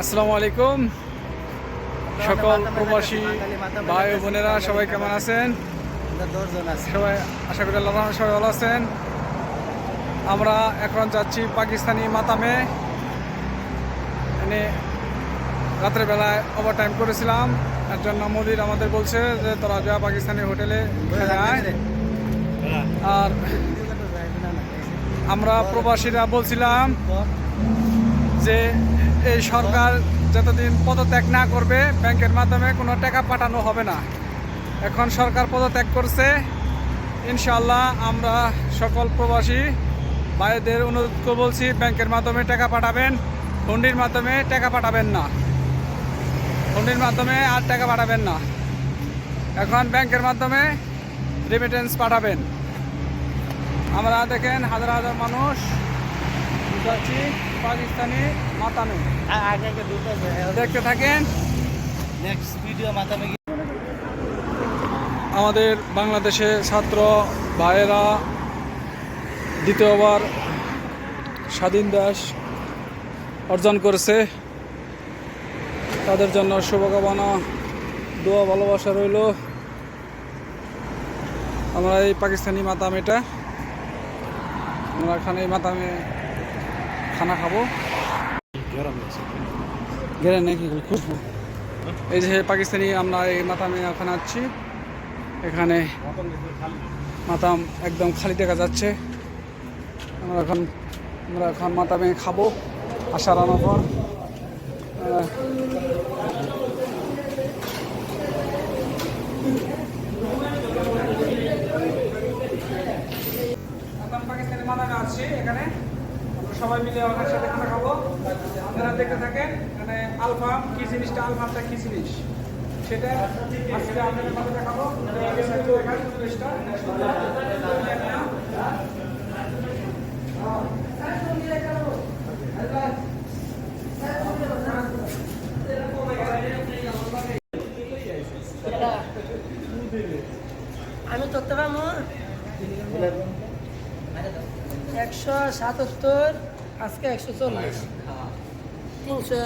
আসসালামু আলাইকুম। সকল প্রবাসী ভাই বোনেরা সবাই কেমন আছেন? সবাই আশা করি আল্লাহ সবাই ভালো আছেন। আমরা এখন যাচ্ছি পাকিস্তানি মাতামে। এনে রাত্রের বেলায় ওভার টাইম করেছিলাম। এর জন্য মোদির আমাদের বলছে যে তোরা যা পাকিস্তানি হোটেলে আর আমরা প্রবাসীরা বলছিলাম যে এই সরকার যতদিন পদত্যাগ না করবে, ব্যাংকের মাধ্যমে কোনো টাকা পাঠানো হবে না। এখন সরকার পদত্যাগ করছে। ইনশাল্লাহ আমরা সকল প্রবাসী ভাইদের অনুরোধ করে বলছি, ব্যাংকের মাধ্যমে টাকা পাঠাবেন হুন্ডির মাধ্যমে টাকা পাঠাবেন না। হুন্ডির মাধ্যমে আর টাকা পাঠাবেন না। এখন ব্যাংকের মাধ্যমে রেমিটেন্স পাঠাবেন। আমরা দেখেন হাজার হাজার মানুষ যাচ্ছি পাকিস্তানি মাতামে আগে দেখতে থাকেন। নেক্সট ভিডিও মাথামে আমাদের বাংলাদেশে ছাত্র ভাইয়েরা দ্বিতীয়বার স্বাধীন দেশ অর্জন করেছে। তাদের জন্য শুভকামনা দোয়া ভালোবাসা রইল। আমরা এই পাকিস্তানি মাতামিটা আমরা এখানে এই মাতামে খানা খাব। নাকি খুশবু এই যে পাকিস্তানি আমরা এই মাতামে এখন আছি। এখানে মাতাম একদম খালি দেখা যাচ্ছে। আমরা এখন আমরা এখন মাতামে খাব। আসার আনার পর। আছি এখানে। সবাই মিলে ওনার সাথে খানা খাব আপনারা দেখতে থাকেন মানে আলফাম কি জিনিসটা আলফামটা কি জিনিস? সেটা আজকে আপনাদের দেখাবো। জিনিসটা আমি পারব একশো সাতাত্তর আজকে একশো চল্লিশ। তিনশো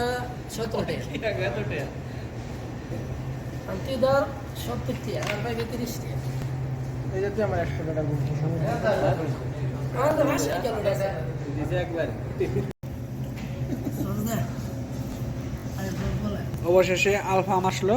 সত্তর আমি তুই ধর সত্তর আর বাকি তিরিশ টিয়া এই যে আমার একশো টাকা আমার তো মাসে কেন একবার। আরে বল বলে। অবশেষে আলফাম আসলো।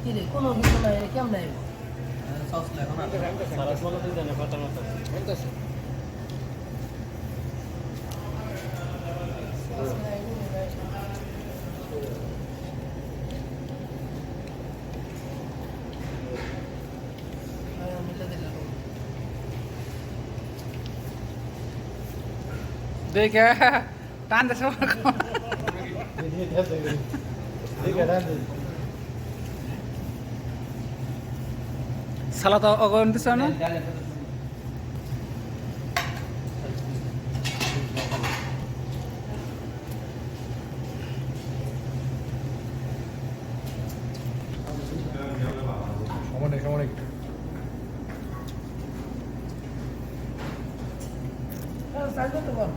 কি রে কোনো নাই কেমন দেখে। টান দেশ সালাত অগরণ দিছ না তো বল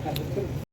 Gracias.